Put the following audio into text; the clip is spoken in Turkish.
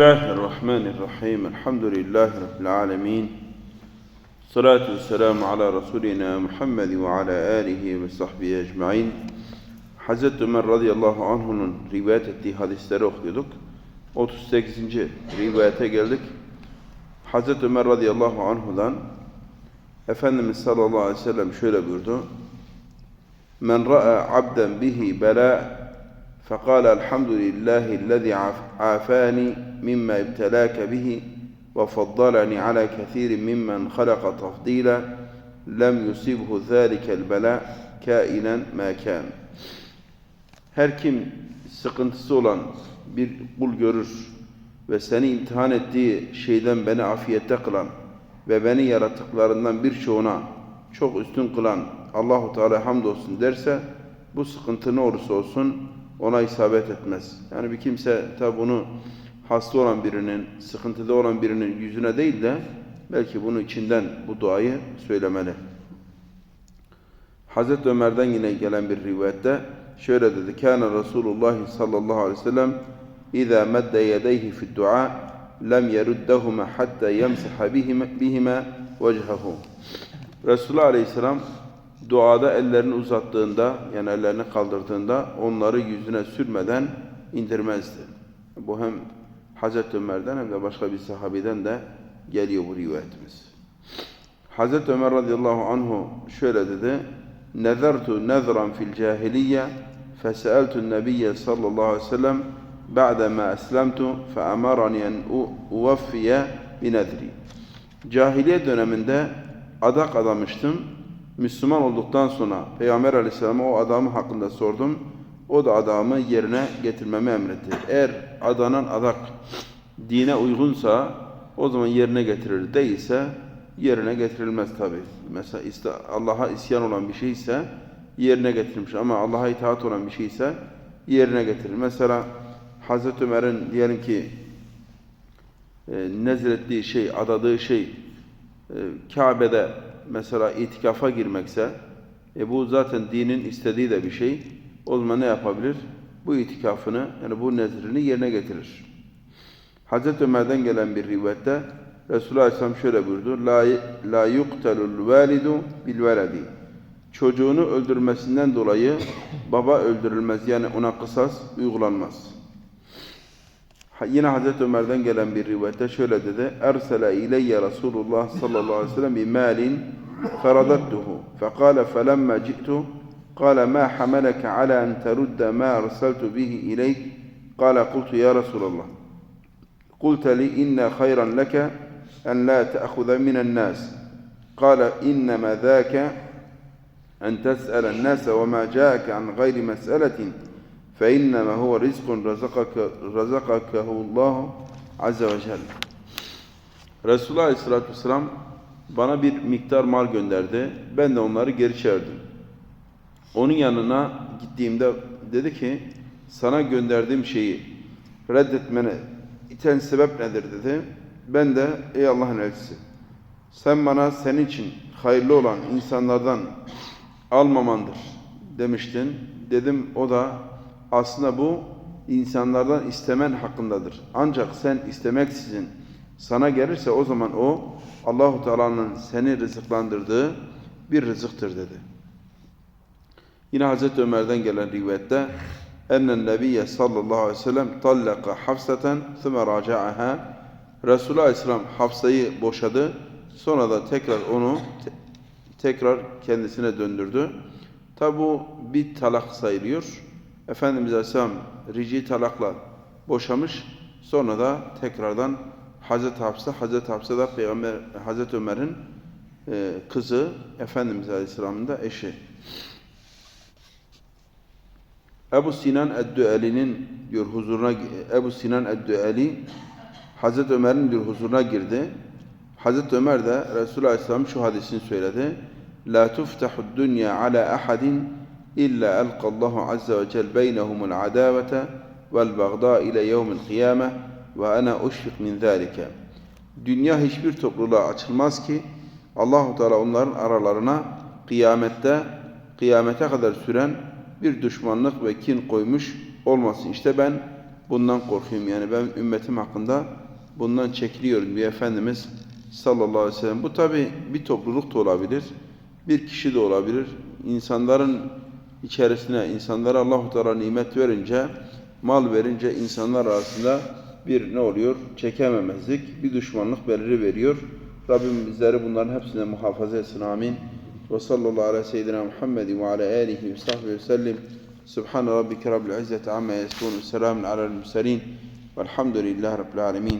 الله الرحمن الرحيم الحمد لله رب العالمين الصلاة والسلام على رسولنا محمد وعلى آله ve sahbihi ecmain Hazreti Ömer radıyallahu anh'un rivayet ettiği hadisleri okuyorduk. 38. rivayete geldik. Hazreti Ömer radıyallahu anhu'dan Efendimiz sallallahu aleyhi ve sellem şöyle buyurdu. Men ra'a abden bihi bela فقال الحمد لله الذي عافاني مما ابتلاك به وفضلني على كثير ممن خلق تفضيلا لم يصيبه ذلك البلاء كائنا ما كان Her kim sıkıntısı olan bir kul görür ve seni imtihan ettiği şeyden beni afiyette kılan ve beni yaratıklarından birçoğuna çok üstün kılan Allahu Teala hamdolsun derse bu sıkıntı ne olursa olsun ona isabet etmez. Yani bir kimse tabi bunu hasta olan birinin, sıkıntıda olan birinin yüzüne değil de belki bunu içinden bu duayı söylemeli. Hazreti Ömer'den yine gelen bir rivayette şöyle dedi. Kâne Resulullah sallallahu aleyhi ve sellem medde yedeyhi fid dua lem yeruddehuma hatta yemsaha bihima, bihima vechehu. Resulullah aleyhisselam duada ellerini uzattığında yani ellerini kaldırdığında onları yüzüne sürmeden indirmezdi. Bu hem Hazreti Ömer'den hem de başka bir sahabeden de geliyor bu rivayetimiz. Hazreti Ömer radıyallahu anhu şöyle dedi. Nezertu nezran fil cahiliye feseeltu nebiyye sallallahu aleyhi ve sellem ba'dema eslemtu feamarani en uvaffiye. Cahiliye döneminde adak adamıştım. Müslüman olduktan sonra Peygamber aleyhisselam'a o adamı hakkında sordum. O da adamı yerine getirmemi emretti. Eğer adanan adak dine uygunsa o zaman yerine getirilir. Değilse yerine getirilmez tabi. Mesela Allah'a isyan olan bir şeyse yerine getirilmiş ama Allah'a itaat olan bir şeyse yerine getirilir. Mesela Hazreti Ömer'in diyelim ki e, nezrettiği şey, adadığı şey e, Kabe'de mesela itikafa girmekse e bu zaten dinin istediği de bir şey. O zaman ne yapabilir? Bu itikafını yani bu nezrini yerine getirir. Hazreti Ömer'den gelen bir rivayette Resulullah Aleyhisselam şöyle buyurdu. La, la yuktelul validu bil veledi. Çocuğunu öldürmesinden dolayı baba öldürülmez. Yani ona kısas uygulanmaz. Yine Hazreti Ömer'den gelen bir rivayette şöyle dedi. Ersele ileyye Resulullah sallallahu aleyhi ve sellem bi malin feradattuhu. Fekale felemma ci'tu قال ما حملك على أن ترد ما أرسلت به إليك قال قلت يا رسول الله قلت لي إن خيرا لك أن لا تأخذ من الناس قال إنما ذاك أن تسأل الناس وما جاءك عن غير مسألة فإنما هو رزق رزقك رزقكه الله عز وجل Resulullah Aleyhisselatü Vesselam bana bir miktar mal gönderdi. Ben de onları geri çevirdim. Onun yanına gittiğimde dedi ki sana gönderdiğim şeyi reddetmene iten sebep nedir dedi. Ben de ey Allah'ın elçisi sen bana senin için hayırlı olan insanlardan almamandır demiştin. Dedim o da aslında bu insanlardan istemen hakkındadır. Ancak sen istemeksizin sana gelirse o zaman o Allahu Teala'nın seni rızıklandırdığı bir rızıktır dedi. Yine Hazreti Ömer'den gelen rivayette ennen nebiyye sallallahu aleyhi ve sellem tallaka hafsaten thume raca'aha Resulullah aleyhisselam Hafsa'yı boşadı. Sonra da tekrar onu te tekrar kendisine döndürdü. Tabi bu bir talak sayılıyor. Efendimiz Aleyhisselam rici talakla boşamış. Sonra da tekrardan Hazreti Hafsa, Hazreti Hafsa da Peygamber Hazreti Ömer'in e, kızı, Efendimiz Aleyhisselam'ın da eşi. Ebu Sinan Eddüeli'nin diyor huzuruna Ebu Sinan Eddüeli Hazreti Ömer'in diyor huzuruna girdi. Hazreti Ömer de Resulullah Aleyhisselam şu hadisini söyledi. La tuftahu dunya ala ahadin Allahu azza ve cel beynehumul adavete vel bagda ile yevmil kıyame ve ana uşfik min zalike. Dünya hiçbir topluluğa açılmaz ki Allahu Teala onların aralarına kıyamette kıyamete kadar süren bir düşmanlık ve kin koymuş olmasın. İşte ben bundan korkuyorum. Yani ben ümmetim hakkında bundan çekiliyorum diye Efendimiz sallallahu aleyhi ve sellem. Bu tabi bir topluluk da olabilir, bir kişi de olabilir. İnsanların içerisine, insanlara Allahu Teala nimet verince, mal verince insanlar arasında bir ne oluyor? Çekememezlik, bir düşmanlık beliri veriyor. Rabbim bizleri bunların hepsine muhafaza etsin. Amin. Ve sallallahu ala seyyidina Muhammedin ve ala alihi ve sahbihi ve sellim. Subhane rabbike rabbil izzeti amma yasifun. Selamun alel murselin. Velhamdülillahi rabbil alemin.